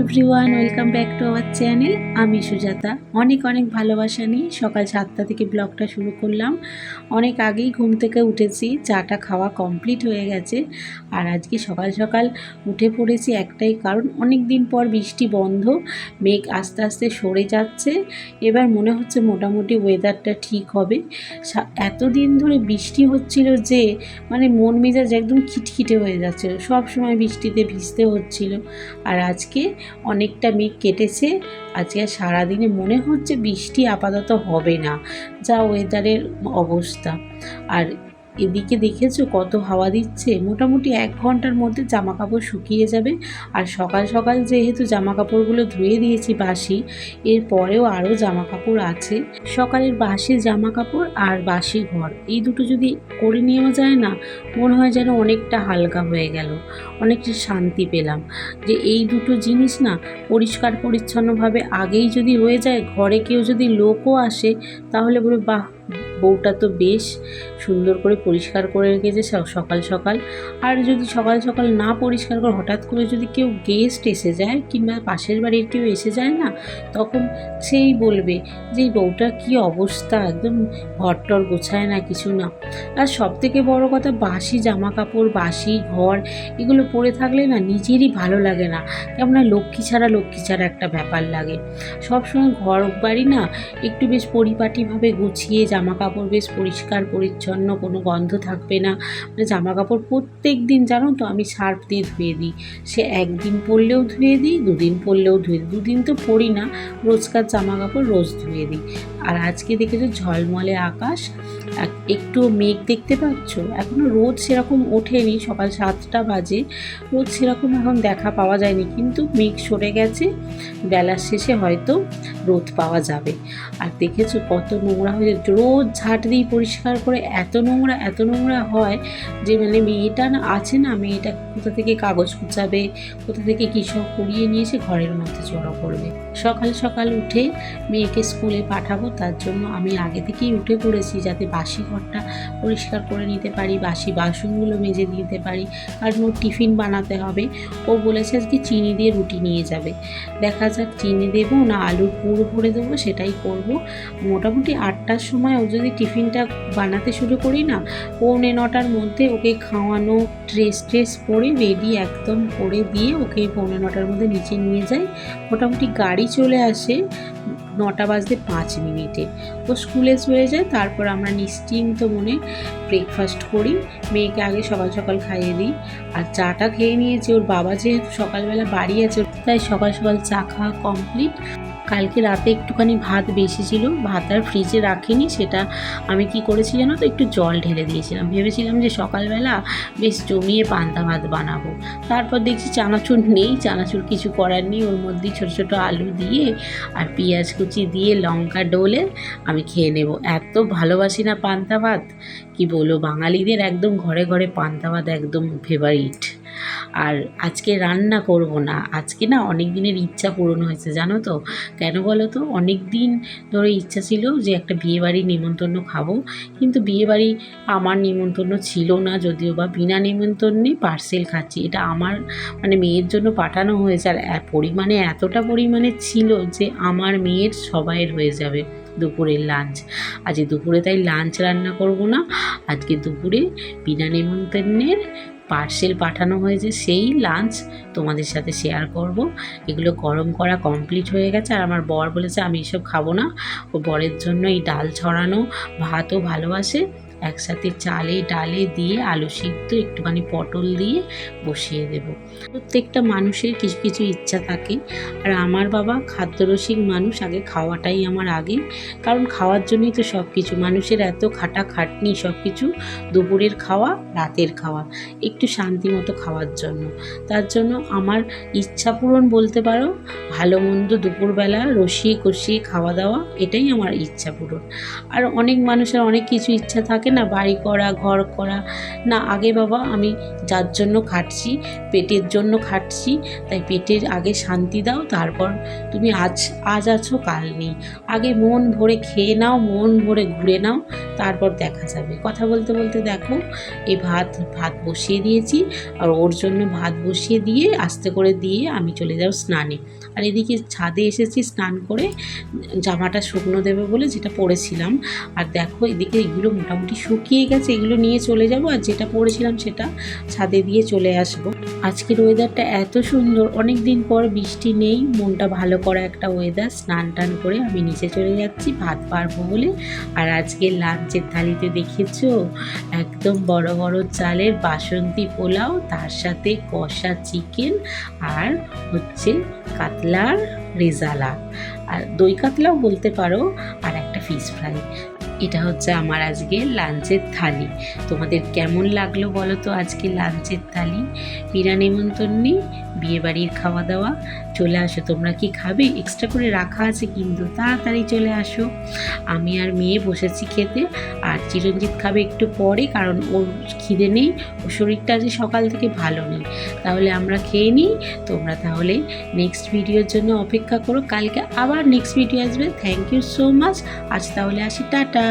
Everyone welcome back to our channel আমি সুজাতা। অনেক অনেক ভালোবাসা নিয়ে সকাল সাতটা থেকে ব্লগটা শুরু করলাম। অনেক আগেই ঘুম থেকে উঠেছি, চাটা খাওয়া কমপ্লিট হয়ে গেছে। আর আজকে সকাল সকাল উঠে পড়েছি একটাই কারণ অনেক দিন পর বৃষ্টি বন্ধ, মেঘ আস্তে আস্তে সরে যাচ্ছে। এবার মনে হচ্ছে মোটামুটি ওয়েদারটা ঠিক হবে। এতদিন ধরে বৃষ্টি হচ্ছিল যে মানে মন মেজাজ একদম খিটখিটে হয়ে যাচ্ছিল। সব সময় বৃষ্টিতে ভিজতে হচ্ছিল। আর আজকে অনেকটা মেঘ কেটেছে। আজকে সারাদিনে মনে হচ্ছে বৃষ্টি আপাতত হবে না। যা ওয়েদারের অবস্থা। আর এদিকে দেখেছ কত হাওয়া দিচ্ছে? মোটামুটি এক ঘণ্টার মধ্যে জামা কাপড় শুকিয়ে যাবে। আর সকাল সকাল যেহেতু জামা কাপড়গুলো ধুয়ে দিয়েছি বাসি এরপরেও আরও জামা কাপড় আছে। সকালের বাসি জামা কাপড় আর বাসি ঘর, এই দুটো যদি করে নেওয়া যায় না, মনে হয় যেন অনেকটা হালকা হয়ে গেল। অনেকটা শান্তি পেলাম। যে এই দুটো জিনিস না পরিষ্কার পরিচ্ছন্নভাবে আগেই যদি হয়ে যায়, ঘরে কেউ যদি লোকও আসে, তাহলে বলে বাহ বউটা তো বেশ সুন্দর করে পরিষ্কার করে রেখেছে সকাল সকাল। আর যদি সকাল সকাল না পরিষ্কার করে, হঠাৎ করে যদি কেউ গেস্ট এসে যায় কিংবা পাশের বাড়ির কেউ এসে যায় না, তখন সেই বলবে যে বউটার কী অবস্থা? একদম ঘরটর গোছায় না কিছু না। আর সব থেকে বড় কথা, বাসি জামা কাপড় বাসি ঘর, এগুলো পরে থাকলে না নিজেরই ভালো লাগে না। কেমন লক্ষ্মী ছাড়া লক্ষ্মী ছাড়া একটা ব্যাপার লাগে। সবসময় ঘর বাড়ি না একটু বেশ পরিপাটিভাবে গুছিয়ে জামা কাপড় বেশ পরিষ্কার, পরিচ্ছন্ন, কোনো গন্ধ থাকবে না। মানে জামা কাপড় প্রত্যেক দিন জানো তো আমি সার্ফ দিয়ে ধুয়ে দিই। সে একদিন পরলেও ধুয়ে দিই, দুদিন পরলেও ধুয়ে দিই। দুদিন তো পরি না, রোজকার জামা কাপড় রোজ ধুয়ে দিই। আর আজকে দেখেছ ঝলমলে আকাশ এক- একটু মেঘ দেখতে পাচ্ছ? এখনও রোদ সেরকম ওঠেনি, সকাল সাতটা বাজে। রোদ সেরকম এখন দেখা পাওয়া যায়নি, কিন্তু মেঘ সরে গেছে। বেলার শেষে হয়তো রোদ পাওয়া যাবে। আর দেখেছ কত নোংরা হয়ে রোজ ঝাঁট দিই পরিষ্কার করে এত নোংরা এত নোংরা হয় যে মানে মেয়েটা না আছে না, মেয়েটা কোথা থেকে কাগজ কুচাবে কোথা থেকে কী সব কুড়িয়ে নিয়ে এসে ঘরের মধ্যে জড়ো করবে। সকাল সকাল উঠে মেয়েকে স্কুলে পাঠাবো, তার জন্য আমি আগে থেকেই উঠে পড়েছি যাতে বাসি ঘরটা পরিষ্কার করে নিতে পারি, বাসি বাসনগুলো মেজে দিতে পারি কারণ ওর টিফিন বানাতে হবে। ও বলেছে আজকে চিনি দিয়ে রুটি নিয়ে যাবে। দেখা যাক চিনি দেবো না আলুর পুর ভরে দেবো, সেটাই করব। মোটামুটি আটটার সময় ও যদি টিফিনটা বানাতে শুরু করি না, পৌনে নটার মধ্যে ওকে খাওয়ানো ড্রেস ট্রেস পরে রেডি একদম করে দিয়ে ওকে পৌনে নটার মধ্যে নিচে নিয়ে যাই। মোটামুটি গাড়ি চলে আসে নটা বাজতে পাঁচ মিনিটে। ও স্কুলে চলে যায়, তারপর আমরা নিশ্চিন্ত মনে ব্রেকফাস্ট করি। মেয়েকে আগে সকাল সকাল খাইয়ে দিই। আর চাটা খেয়ে নিয়েছি। ওর বাবা যেহেতু সকালবেলা বাড়ি আছে, তাই সকাল সকাল চা খাওয়া কমপ্লিট কালকে রাতে একটুখানি ভাত বেশি ছিল ভাত আর ফ্রিজে রাখিনি, সেটা আমি কি করেছি জানো তো, একটু জল ঢেলে দিয়েছিলাম। ভেবেছিলাম যে সকালবেলা বেশ জমিয়ে পান্তা ভাত বানাবো। তারপর দেখছি চানাচুর নেই, চানাচুর কিছু করার নেই। ওর মধ্যেই ছোটো ছোটো আলু দিয়ে আর পেঁয়াজ কুচি দিয়ে লঙ্কা ডোলে আমি খেয়ে নেব। এত ভালোবাসি না পান্তা ভাত। কি বলব, বাঙালিদের একদম ঘরে ঘরে পান্তা ভাত একদম ফেভারিট আর আজকে রান্না করব না। আজকে না অনেক দিনের ইচ্ছা পূরণ হয়েছে, জানো তো? কেন বলো তো? অনেক দিন ধরে ইচ্ছা ছিল যে একটা বিয়েবাড়ি নিমন্ত্রণ খাব, কিন্তু বিয়েবাড়ি আমার নিমন্ত্রণ ছিল না যদিও বা বিনা নিমন্ত্রণে পার্সেল খাচ্ছি। এটা আমার মানে মেয়ের জন্য পাঠানো হয়েছে আর পরিমাণে এতটা পরিমাণে ছিল যে আমার মেয়ের সবাইয়ের হয়ে যাবে দুপুরের লাঞ্চ আজকে দুপুরে তাই লাঞ্চ রান্না করব না, আজকে দুপুরে বিনা নিমন্ত্রণের পার্সেল পাঠানো হয়েছে, সেই লাঞ্চ তোমাদের সাথে শেয়ার করব। এগুলো গরম করা কমপ্লিট হয়ে গেছে। আর আমার বর বলেছে, আমি এসব খাব না। ও বরের জন্য এই ডাল ছড়ানো ভাতও ভালোবাসে। একসাথে চালে ডালে দিয়ে আলু সিদ্ধ, একটুখানি পটল দিয়ে বসিয়ে দেব। প্রত্যেকটা মানুষের কিছু কিছু ইচ্ছা থাকে। আর আমার বাবা খাদ্যরসিক মানুষ, আগে খাওয়াটাই আমার আগে। কারণ খাওয়ার জন্যই তো সব কিছু মানুষের এত খাটা খাটনি সব কিছু দুপুরের খাওয়া, রাতের খাওয়া। একটু শান্তি মতো খাওয়ার জন্য। তার জন্য আমার ইচ্ছা পূরণ বলতে পারো, ভালো মন্দ দুপুরবেলা রসিয়ে কষিয়ে খাওয়া দাওয়া, এটাই আমার ইচ্ছা পূরণ। আর অনেক মানুষের অনেক কিছু ইচ্ছা থাকে। থাকে না, বাড়ি করা, ঘর করা। না, আগে বাবা আমি যার জন্য খাটছি, পেটের জন্য খাটছি, তাই পেটের আগে শান্তি দাও, তারপর তুমি আজ আজ আছো, কাল নেই। আগে মন ভরে খেয়ে নাও, মন ভরে ঘুরে নাও, তারপর দেখা যাবে। কথা বলতে বলতে দেখো এই ভাত ভাত বসিয়ে দিয়েছি, আর ওর জন্য ভাত বসিয়ে দিয়ে, আস্তে করে দিয়ে আমি চলে যাব স্নানে। আর এদিকে ছাদে এসেছি স্নান করে, জামাটা শুকনো দেবে বলে যেটা পরেছিলাম। আর দেখো এদিকে এগুলো মোটামুটি শুকিয়ে গেছে, এগুলো নিয়ে চলে যাব আর যেটা পরেছিলাম সেটা ছাদে দিয়ে চলে আসব। আজকের ওয়েদারটা এত সুন্দর অনেক দিন পর বৃষ্টি নেই, মনটা ভালো করা একটা ওয়েদার স্নান টান করে আমি নিচে চলে যাচ্ছি, ভাত পারব বলে। আর আজকে লাঞ্চের থালিতে দেখেছ? একদম বড় বড় চালের বাসন্তী পোলাও, তার সাথে কষা চিকেন আর হচ্ছে কাতলার রেজালা। আর দই কাতলাও বলতে পারো, আর একটা ফিশ ফ্রাই এটা হচ্ছে আমার আজকে লাঞ্চের থালি। তোমাদের কেমন লাগল বলো তো আজকে লাঞ্চের থালি? বিনা নেমন্তন্নে, বিয়েবাড়ির খাওয়া দাওয়া চলে আসো, তোমরা কি খাবে? এক্সট্রা করে রাখা আছে কিন্তু, তাড়াতাড়ি চলে আসো। আমি আর মেয়ে বসেছি খেতে, আর চিরঞ্জিত খাবে একটু পরে, কারণ ওর খিদে নেই ওর শরীরটা যে সকাল থেকে ভালো নেই। তাহলে আমরা খেয়ে নিই, তোমরা তাহলে নেক্সট ভিডিওর জন্য অপেক্ষা করো, কালকে আবার নেক্সট ভিডিও আসবে। থ্যাংক ইউ সো মাচ আজ তাহলে আসি, টাটা।